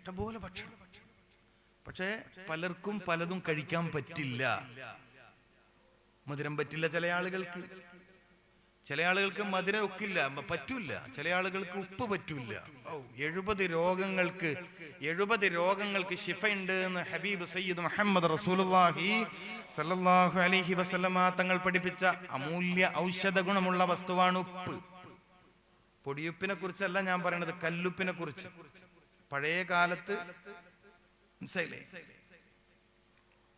ഇഷ്ടംപോലെ ഭക്ഷണം. പക്ഷേ പലർക്കും പലതും കഴിക്കാൻ പറ്റില്ല. മധുരം പറ്റില്ല ചില ആളുകൾക്ക്. ചില ആളുകൾക്ക് മധുരം ഒക്കില്ല. പറ്റൂല ചില ആളുകൾക്ക് ഉപ്പ് പറ്റൂല ഓ എഴുപത് രോഗങ്ങൾക്ക് എഴുപത് രോഗങ്ങൾക്ക് ശിഫ ഉണ്ട് എന്ന് ഹബീബ് സയ്യിദ് മുഹമ്മദ് റസൂലുള്ളാഹി സല്ലല്ലാഹു അലൈഹി വസല്ലമ തങ്ങൾ പഠിപ്പിച്ച അമൂല്യ ഔഷധ ഗുണമുള്ള വസ്തുവാണ് ഉപ്പ്. പൊടിയുപ്പിനെ കുറിച്ചല്ല ഞാൻ പറയണത് കല്ലുപ്പിനെ കുറിച്ച് പഴയ കാലത്ത് മനസ്സിലായില്ലേ?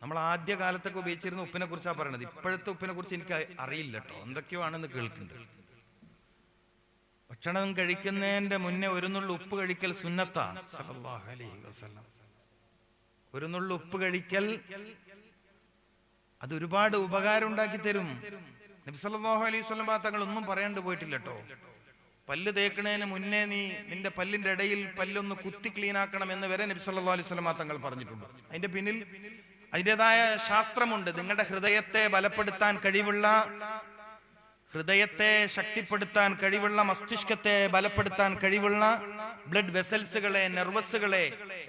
നമ്മൾ ആദ്യ കാലത്തൊക്കെ ഉപയോഗിച്ചിരുന്ന ഉപ്പിനെ കുറിച്ചാണ് പറയണത്. ഇപ്പോഴത്തെ ഉപ്പിനെ കുറിച്ച് എനിക്ക് അറിയില്ല കേട്ടോ എന്തൊക്കെയോ കേൾക്കുന്നുണ്ട്. ഭക്ഷണം കഴിക്കുന്നതിന്റെ മുന്നേ ഒരു ഉപ്പ് കഴിക്കൽ സുന്നത്താണ് അലൈഹി വസല്ലം. ഒരു ഉപ്പ് കഴിക്കൽ അത് ഒരുപാട് ഉപകാരം ഉണ്ടാക്കി തരും. നബി സല്ലല്ലാഹു അലൈഹി വസല്ലം തങ്ങൾ ഒന്നും പറയാണ്ട് പോയിട്ടില്ല കേട്ടോ പല്ല് തേക്കണേന് മുന്നേ നീ നിന്റെ പല്ലിന്റെ ഇടയിൽ പല്ലൊന്ന് കുത്തി ക്ലീനാക്കണം എന്ന് വരെ നബി സല്ലല്ലാഹു അലൈഹി വസല്ലം തങ്ങൾ പറഞ്ഞിട്ടുണ്ട്. അതിന്റെ പിന്നിൽ അതിന്റെതായ ശാസ്ത്രമുണ്ട്. നിങ്ങളുടെ ഹൃദയത്തെ ബലപ്പെടുത്താൻ കഴിവുള്ള ഹൃദയത്തെ ശക്തിപ്പെടുത്താൻ കഴിവുള്ള മസ്തിഷ്കത്തെ ബലപ്പെടുത്താൻ കഴിവുള്ള ബ്ലഡ് വെസൽസുകളെ നെർവസുകളെ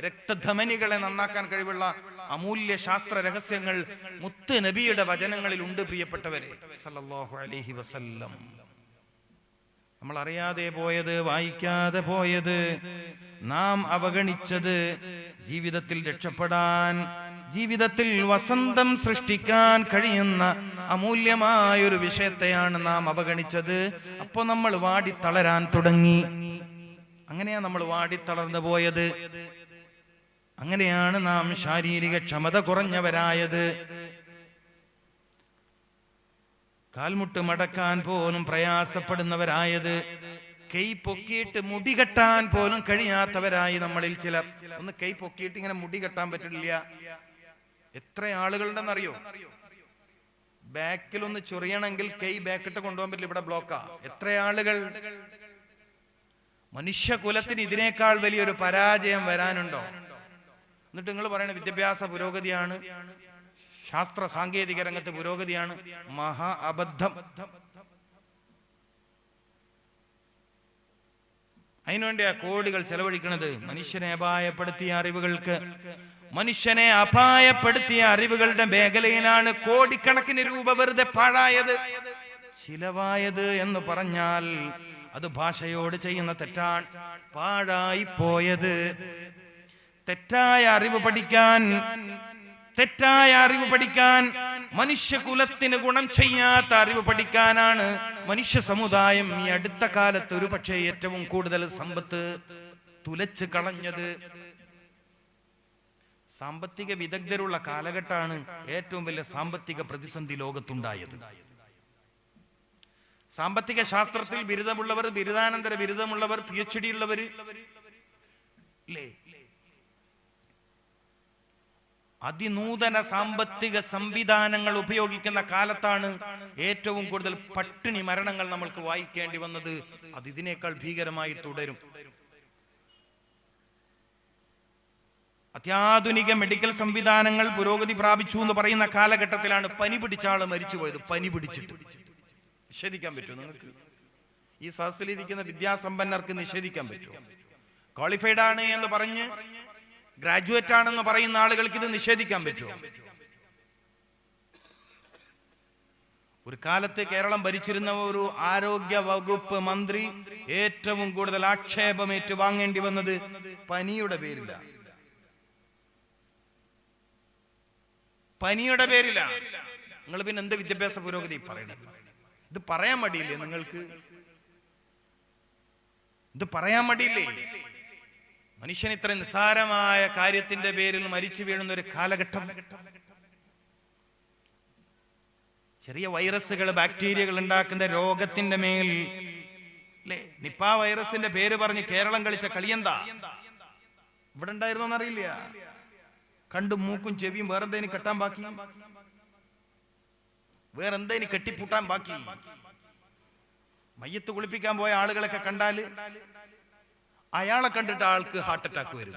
രക്തധമനികളെ നന്നാക്കാൻ കഴിവുള്ള അമൂല്യ ശാസ്ത്ര രഹസ്യങ്ങൾ മുത്ത് നബിയുടെ വചനങ്ങളിൽ ഉണ്ട് പ്രിയപ്പെട്ടവരെ. സല്ലല്ലാഹു അലൈഹി വസല്ലം. നമ്മൾ അറിയാതെ പോയത് വായിക്കാതെ പോയത് നാം അവഗണിച്ചത് ജീവിതത്തിൽ രക്ഷപ്പെടാൻ ജീവിതത്തിൽ വസന്തം സൃഷ്ടിക്കാൻ കഴിയുന്ന അമൂല്യമായ ഒരു വിഷയത്തെയാണ് നാം അവഗണിച്ചത്. അപ്പൊ നമ്മൾ വാടി തളരാൻ തുടങ്ങി. അങ്ങനെയാ നമ്മൾ വാടി തളർന്നു പോയത്. അങ്ങനെയാണ് നാം ശാരീരിക ക്ഷമത കുറഞ്ഞവരായത്. കാൽമുട്ട് മടക്കാൻ പോലും പ്രയാസപ്പെടുന്നവരായത് കൈ പൊക്കിയിട്ട് മുടി കെട്ടാൻ പോലും കഴിയാത്തവരായി നമ്മളിൽ ചിലർ. ഒന്ന് കൈ പൊക്കിയിട്ട് ഇങ്ങനെ മുടി കെട്ടാൻ പറ്റില്ല. എത്ര ആളുകളുണ്ടെന്നറിയോ? ബാക്കിൽ ഒന്ന് ചൊറിയണമെങ്കിൽ കൈ ബാക്കിട്ട് കൊണ്ടുപോകാൻ പറ്റില്ല ഇവിടെ ബ്ലോക്കാ. എത്ര ആളുകൾ? മനുഷ്യകുലത്തിന് ഇതിനേക്കാൾ വലിയൊരു പരാജയം വരാനുണ്ടോ? എന്നിട്ട് നിങ്ങൾ പറയുന്ന വിദ്യാഭ്യാസ പുരോഗതിയാണ്. ശാസ്ത്ര സാങ്കേതിക രംഗത്ത് പുരോഗതിയാണ് മഹാ അബദ്ധം. അതിനുവേണ്ടിയാ കോടികൾ ചെലവഴിക്കുന്നത് മനുഷ്യനെ അപായപ്പെടുത്തിയ അറിവുകൾക്ക്. മനുഷ്യനെ അപായപ്പെടുത്തിയ അറിവുകളുടെ മേഖലയിലാണ് കോടിക്കണക്കിന് രൂപ വെറുതെ പാഴായത്. ചിലവായത് എന്ന് പറഞ്ഞാൽ അത് ഭാഷയോട് ചെയ്യുന്ന തെറ്റാണ്. പാഴായി പോയത് തെറ്റായ അറിവ് പഠിക്കാൻ തെറ്റായ അറിവ് പഠിക്കാൻ മനുഷ്യകുലത്തിന് ഗുണം ചെയ്യാത്ത അറിവ് പഠിക്കാനാണ് മനുഷ്യ സമുദായം ഈ അടുത്ത കാലത്ത് ഒരു പക്ഷേ ഏറ്റവും കൂടുതൽ സമ്പത്ത് തുലച്ച് കളഞ്ഞത്. സാമ്പത്തിക വിദഗ്ധരുള്ള കാലഘട്ടമാണ് ഏറ്റവും വലിയ സാമ്പത്തിക പ്രതിസന്ധി ലോകത്തുണ്ടായത്. സാമ്പത്തിക ശാസ്ത്രത്തിൽ ബിരുദമുള്ളവർ ബിരുദാനന്തര ബിരുദമുള്ളവർ പി എച്ച് ഡി ഉള്ളവർ അതിനൂതന സാമ്പത്തിക സംവിധാനങ്ങൾ ഉപയോഗിക്കുന്ന കാലത്താണ് ഏറ്റവും കൂടുതൽ പട്ടിണി മരണങ്ങൾ നമ്മൾക്ക് വായിക്കേണ്ടി വന്നത്. അത് ഇതിനേക്കാൾ ഭീകരമായി തുടരും. അത്യാധുനിക മെഡിക്കൽ സംവിധാനങ്ങൾ പുരോഗതി പ്രാപിച്ചു എന്ന് പറയുന്ന കാലഘട്ടത്തിലാണ് പനി പിടിച്ച ആൾ മരിച്ചുപോയത്. പനി പിടിച്ചിട്ട്. നിഷേധിക്കാൻ പറ്റുമോ നിങ്ങൾക്ക്? ഈ സഹസിലിരിക്കുന്ന വിദ്യാസമ്പന്നർക്ക് നിഷേധിക്കാൻ പറ്റുമോ? ക്വാളിഫൈഡ് ആണ് എന്ന് പറഞ്ഞ് ഗ്രാജുവേറ്റ് ആണെന്ന് പറയുന്ന ആളുകൾക്ക് ഇത് നിഷേധിക്കാൻ പറ്റുമോ? ഒരു കാലത്ത് കേരളം ഭരിച്ചിരുന്ന ഒരു ആരോഗ്യ വകുപ്പ് മന്ത്രി ഏറ്റവും കൂടുതൽ ആക്ഷേപമേറ്റ് വാങ്ങേണ്ടി വന്നത് പനിയുടെ പേരില. പനിയുടെ പേരില. നിങ്ങൾ പിന്നെ എന്ത് വിദ്യാഭ്യാസ പുരോഗതി പറയണത്? ഇത് പറയാൻ മടിയില്ലേ നിങ്ങൾക്ക്? ഇത് പറയാൻ മടിയില്ലേ? മനുഷ്യൻ ഇത്ര നിസ്സാരമായ കാര്യത്തിന്റെ പേരിൽ മരിച്ചു വീഴുന്ന ഒരു കാലഘട്ടം. ചെറിയ വൈറസുകൾ ബാക്ടീരിയകൾ ഉണ്ടാക്കുന്ന രോഗത്തിന്റെ മേൽ. അല്ലേ നിപ്പ വൈറസിന്റെ പേര് പറഞ്ഞ് കേരളം കളിച്ച കളിയെന്താ ഇവിടെ ഉണ്ടായിരുന്നോ എന്നറിയില്ല. കണ്ടും മൂക്കും ചെവിയും വേറെന്തേനും കെട്ടാൻ ബാക്കി? വേറെന്തേനും കെട്ടിപ്പൂട്ടാൻ ബാക്കി? മയ്യത്ത് കുളിപ്പിക്കാൻ പോയ ആളുകളൊക്കെ കണ്ടാൽ? അയാളെ കണ്ടിട്ട് ആൾക്ക് ഹാർട്ട് അറ്റാക്ക് വരും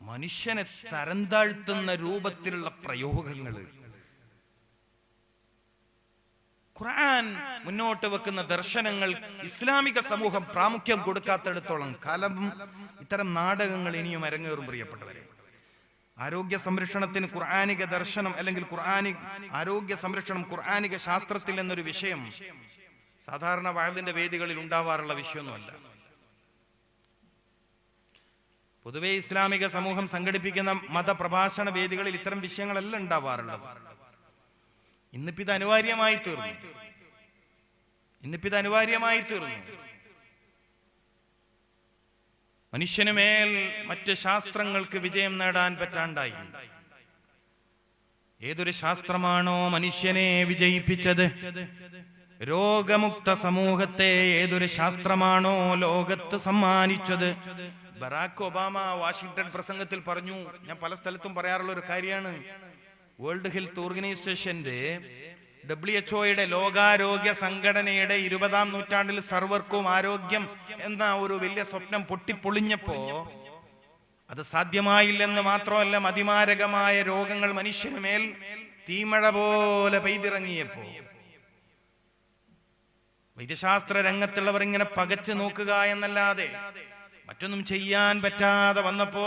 മനുഷ്യനെ തരം താഴ്ത്തുന്ന രൂപത്തിലുള്ള പ്രയോഗങ്ങൾ ഖുർആൻ മുന്നോട്ട് വെക്കുന്ന ദർശനങ്ങൾ ഇസ്ലാമിക സമൂഹം പ്രാമുഖ്യം കൊടുക്കാത്തിടത്തോളം കാലം ഇത്തരം നാടകങ്ങൾ ഇനിയും അരങ്ങേറും പ്രിയപ്പെട്ടവരെ. ആരോഗ്യ സംരക്ഷണത്തിന് ഖുർആാനിക ദർശനം അല്ലെങ്കിൽ ഖുർആാനി ആരോഗ്യ സംരക്ഷണം ഖുർആാനിക ശാസ്ത്രത്തിൽ എന്നൊരു വിഷയം സാധാരണ വാഴതിന്റെ വേദികളിൽ ഉണ്ടാവാറുള്ള വിഷയമൊന്നുമല്ല. പൊതുവെ ഇസ്ലാമിക സമൂഹം സംഘടിപ്പിക്കുന്ന മതപ്രഭാഷണ വേദികളിൽ ഇത്തരം വിഷയങ്ങളല്ല ഉണ്ടാവാറുള്ളത്. ഇന്നിപ്പിത് അനിവാര്യമായി തീർന്നു. ഇന്നിപ്പിത് അനിവാര്യമായി തീർന്നു. മനുഷ്യന് മേൽ മറ്റ് ശാസ്ത്രങ്ങൾക്ക് വിജയം നേടാൻ പറ്റാണ്ടായി. ഏതൊരു ശാസ്ത്രമാണോ മനുഷ്യനെ വിജയിപ്പിച്ചത്? രോഗമുക്ത സമൂഹത്തെ ഏതൊരു ശാസ്ത്രമാണോ ലോകത്ത് സമ്മാനിച്ചത്? ബറാക്ക് ഒബാമ വാഷിങ്ടൺ പ്രസംഗത്തിൽ പറഞ്ഞു. ഞാൻ പല സ്ഥലത്തും പറയാറുള്ള ഒരു കാര്യമാണ്. വേൾഡ് ഹെൽത്ത് ഓർഗനൈസേഷന്റെ ഡബ്ല്യു എച്ച് ഒയുടെ ലോകാരോഗ്യ സംഘടനയുടെ ഇരുപതാം നൂറ്റാണ്ടിൽ സർവർക്കും ആരോഗ്യം എന്ന ഒരു വലിയ സ്വപ്നം പൊട്ടിപ്പൊളിഞ്ഞപ്പോ അത് സാധ്യമായില്ലെന്ന് മാത്രമല്ല മതിമാരകമായ രോഗങ്ങൾ മനുഷ്യന് മേൽ തീമഴ പോലെ പെയ്തിറങ്ങിയപ്പോ വൈദ്യശാസ്ത്ര രംഗത്തുള്ളവർ ഇങ്ങനെ പകച്ചു നോക്കുക എന്നല്ലാതെ മറ്റൊന്നും ചെയ്യാൻ പറ്റാതെ വന്നപ്പോ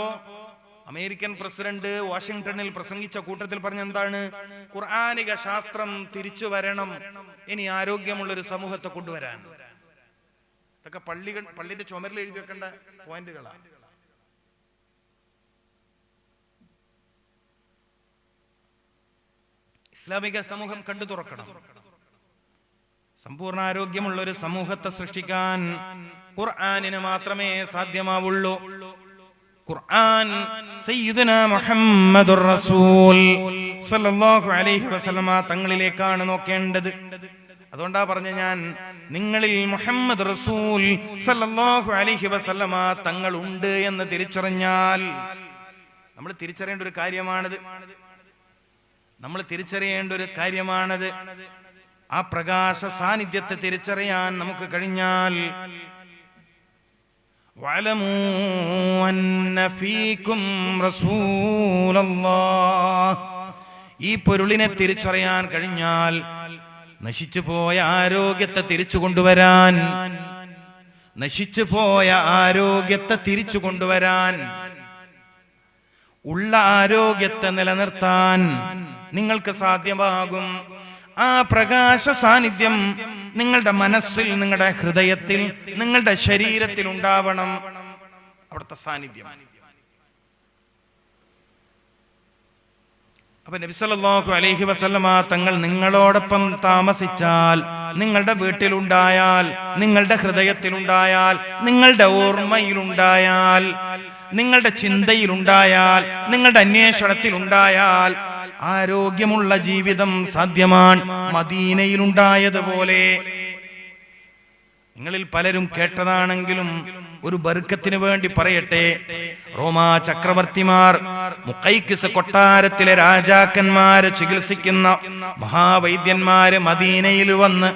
അമേരിക്കൻ പ്രസിഡന്റ് വാഷിംഗ്ടണിൽ പ്രസംഗിച്ച കൂട്ടത്തിൽ പറഞ്ഞ എന്താണ് ഖുർആാനിക ശാസ്ത്രം തിരിച്ചു വരണം. ഇനി ആരോഗ്യമുള്ള ഒരു സമൂഹത്തെ കൊണ്ടുവരാൻ. ഇതൊക്കെ പള്ളികൾ പള്ളിന്റെ ചുമരിൽ എഴുതി വെക്കേണ്ട പോയിന്റുകളാണ് ഇസ്ലാമിക സമൂഹം കണ്ടു തുറക്കണം. സമ്പൂർണ ആരോഗ്യമുള്ള ഒരു സമൂഹത്തെ സൃഷ്ടിക്കാൻ ഖുർആാനിന് മാത്രമേ സാധ്യമാവുള്ളൂ. ഖുർആൻ മുഹമ്മദുർ റസൂൽ അലൈഹി വസല്ലമ തങ്ങളിലേക്കാണ് നോക്കേണ്ടത്. അതുകൊണ്ടാ പറഞ്ഞ ഞാൻ നിങ്ങളിൽ മുഹമ്മദ് റസൂൽ സല്ലല്ലാഹു അലൈഹി വസല്ലമ തങ്ങൾ ഉണ്ട് എന്ന് തിരിച്ചറിഞ്ഞാൽ നമ്മൾ തിരിച്ചറിയേണ്ട ഒരു കാര്യമാണിത്. നമ്മൾ തിരിച്ചറിയേണ്ട ഒരു കാര്യമാണത്. ആ പ്രകാശ സാന്നിധ്യത്തെ തിരിച്ചറിയാൻ നമുക്ക് കഴിഞ്ഞാൽ ഈ പൊരുളിനെ തിരിച്ചറിയാൻ കഴിഞ്ഞാൽ നശിച്ചുപോയ ആരോഗ്യത്തെ തിരിച്ചു കൊണ്ടുവരാൻ നശിച്ചുപോയ ആരോഗ്യത്തെ തിരിച്ചു കൊണ്ടുവരാൻ ഉള്ള ആരോഗ്യത്തെ നിലനിർത്താൻ നിങ്ങൾക്ക് സാധ്യമാകും. ആ പ്രകാശ സാന്നിധ്യം നിങ്ങളുടെ മനസ്സിൽ നിങ്ങളുടെ ഹൃദയത്തിൽ നിങ്ങളുടെ ശരീരത്തിൽ ഉണ്ടാവണം. അവിടുത്തെ സാന്നിധ്യം. അപ്പൊ നബിസല്ലാഹു അലൈഹി വസല്ലമ തങ്ങൾ നിങ്ങളോടൊപ്പം താമസിച്ചാൽ നിങ്ങളുടെ വീട്ടിലുണ്ടായാൽ നിങ്ങളുടെ ഹൃദയത്തിലുണ്ടായാൽ നിങ്ങളുടെ ഓർമ്മയിലുണ്ടായാൽ നിങ്ങളുടെ ചിന്തയിലുണ്ടായാൽ നിങ്ങളുടെ അന്വേഷണത്തിലുണ്ടായാൽ ആരോഗ്യമുള്ള ജീവിതം സാധ്യമാണ്. മദീനയിലുണ്ടായതുപോലെ. നിങ്ങളിൽ പലരും കേട്ടതാണെങ്കിലും ഒരു ബർക്കത്തിന് വേണ്ടി പറയട്ടെ. റോമാ ചക്രവർത്തിമാർ മുക്കൈക്കിസ് കൊട്ടാരത്തിലെ രാജാക്കന്മാരെ ചികിത്സിക്കുന്ന മഹാവൈദ്യന്മാര് മദീനയിൽ വന്ന്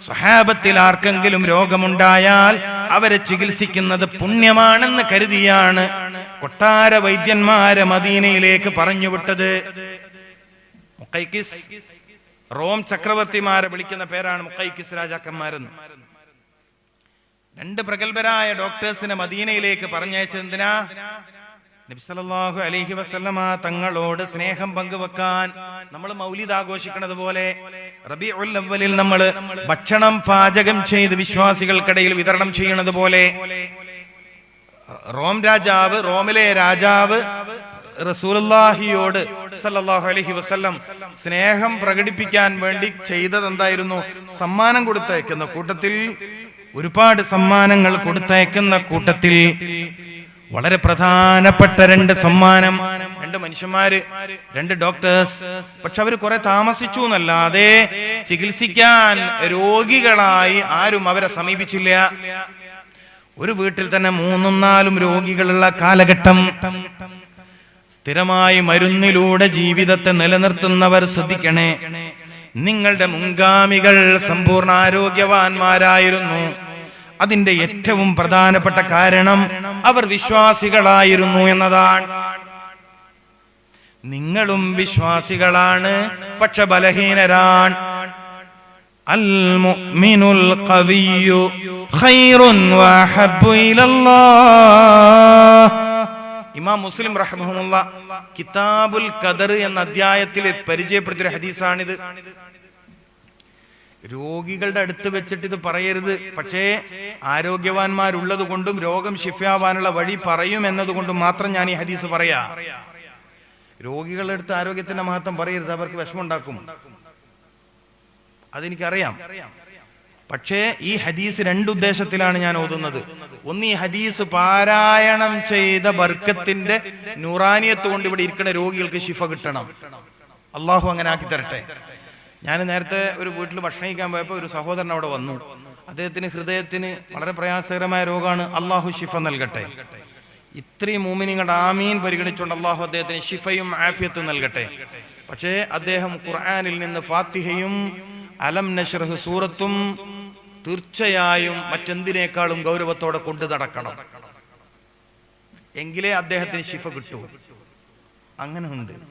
സ്വഹാബത്തിൽ ആർക്കെങ്കിലും രോഗമുണ്ടായാൽ അവരെ ചികിത്സിക്കുന്നത് പുണ്യമാണെന്ന് കരുതിയാണ് കൊട്ടാര വൈദ്യന്മാരെ മദീനയിലേക്ക് പറഞ്ഞുവിട്ടത് മുക്കൈക്കിസ് റോം ചക്രവർത്തിമാരെ വിളിക്കുന്ന പേരാണ് മുക്കൈക്കിസ് രാജാക്കന്മാരെന്ന്. രണ്ട് പ്രഗത്ഭരായ ഡോക്ടേഴ്സിനെ മദീനയിലേക്ക് പറഞ്ഞയച്ചത് എന്തിനാ നബിസല്ലാഹു അലഹി വസല്ലമ തങ്ങളോട് സ്നേഹം പങ്കുവെക്കാൻ നമ്മൾ മൗലിദ് ആഘോഷിക്കുന്നത് പോലെ റബി ഉല്ലവലിൽ നമ്മൾ ഭക്ഷണം പാചകം ചെയ്ത് വിശ്വാസികൾക്കിടയിൽ വിതരണം ചെയ്യുന്നത് പോലെ റോം രാജാവ് റോമിലെ രാജാവ് റസൂലുള്ളാഹിയോട് സല്ലല്ലാഹു അലഹി വസ്ല്ലം സ്നേഹം പ്രകടിപ്പിക്കാൻ വേണ്ടി ചെയ്തത് എന്തായിരുന്നു സമ്മാനം കൊടുത്തയക്കുന്ന കൂട്ടത്തിൽ ഒരുപാട് സമ്മാനങ്ങൾ കൊടുത്തയക്കുന്ന കൂട്ടത്തിൽ വളരെ പ്രധാനപ്പെട്ട രണ്ട് സമ്മാനം. രണ്ട് മനുഷ്യന്മാര് രണ്ട് ഡോക്ടേഴ്സ്. പക്ഷെ അവർ കുറെ താമസിച്ചു എന്നല്ലാതെ ചികിത്സിക്കാൻ രോഗികളായി ആരും അവരെ സമീപിച്ചില്ല. ഒരു വീട്ടിൽ തന്നെ മൂന്നും നാലും രോഗികളുള്ള കാലഘട്ടം. സ്ഥിരമായി മരുന്നിലൂടെ ജീവിതത്തെ നിലനിർത്തുന്നവർ ശ്രദ്ധിക്കണേ. നിങ്ങളുടെ മുൻഗാമികൾ സമ്പൂർണ ആരോഗ്യവാന്മാരായിരുന്നു. അതിന്റെ ഏറ്റവും പ്രധാനപ്പെട്ട കാരണം അവർ വിശ്വാസികളായിരുന്നു എന്നതാണ്. നിങ്ങളും വിശ്വാസികളാണ് പക്ഷെ ബലഹീനരാണ്. അൽമുഅ്മിനുൽ ഖവിയ്യു ഖൈറുൻ വഹബ്ബു ഇലല്ലാഹ്. ഇമാം മുസ്ലിം റഹ്മുള്ള കിതാബുൽ ഖദർ എന്ന അധ്യായത്തിൽ പരിചയപ്പെടുത്തിയ ഹദീസാണിത്. രോഗികളുടെ അടുത്ത് വെച്ചിട്ട് ഇത് പറയരുത്. പക്ഷേ ആരോഗ്യവാന്മാരുള്ളത് കൊണ്ടും രോഗം ശിഫ്യാവാനുള്ള വഴി പറയും എന്നതുകൊണ്ടും മാത്രം ഞാൻ ഈ ഹദീസ് പറയാ. രോഗികളുടെ അടുത്ത് ആരോഗ്യത്തിന്റെ മഹത്വം പറയരുത്. അവർക്ക് വിഷമമുണ്ടാക്കും. അതെനിക്കറിയാം. പക്ഷേ ഈ ഹദീസ് രണ്ടുദ്ദേശത്തിലാണ് ഞാൻ ഓതുന്നത്. ഒന്ന് ഈ ഹദീസ് പാരായണം ചെയ്ത ബർക്കത്തിന്റെ നൂറാനിയത്ത് കൊണ്ട് ഇവിടെ ഇരിക്കുന്ന രോഗികൾക്ക് ശിഫ കിട്ടണം. അള്ളാഹു അങ്ങനെ ആക്കി തരട്ടെ. ഞാൻ നേരത്തെ ഒരു വീട്ടിൽ ഭക്ഷണം കഴിക്കാൻ പോയപ്പോൾ ഒരു സഹോദരൻ അവിടെ വന്നു. അദ്ദേഹത്തിന് ഹൃദയത്തിന് വളരെ പ്രയാസകരമായ രോഗമാണ്. അള്ളാഹു ശിഫ നൽകട്ടെ. ഇത്രയും മൂമിനിങ്ങളുടെ ആമീൻ പരിഗണിച്ചുകൊണ്ട് അള്ളാഹു അദ്ദേഹത്തിന് ശിഫയും ആഫിയത്തും നൽകട്ടെ. പക്ഷേ അദ്ദേഹം ഖുർആാനിൽ നിന്ന് ഫാത്തിഹയും അലം നഷ്റഹ് സൂറത്തും തീർച്ചയായും മറ്റെന്തിനേക്കാളും ഗൗരവത്തോടെ കൊണ്ടു നടക്കണം. എങ്കിലേ അദ്ദേഹത്തിന് ശിഫ കിട്ടൂ. അങ്ങനെ ഉണ്ട്.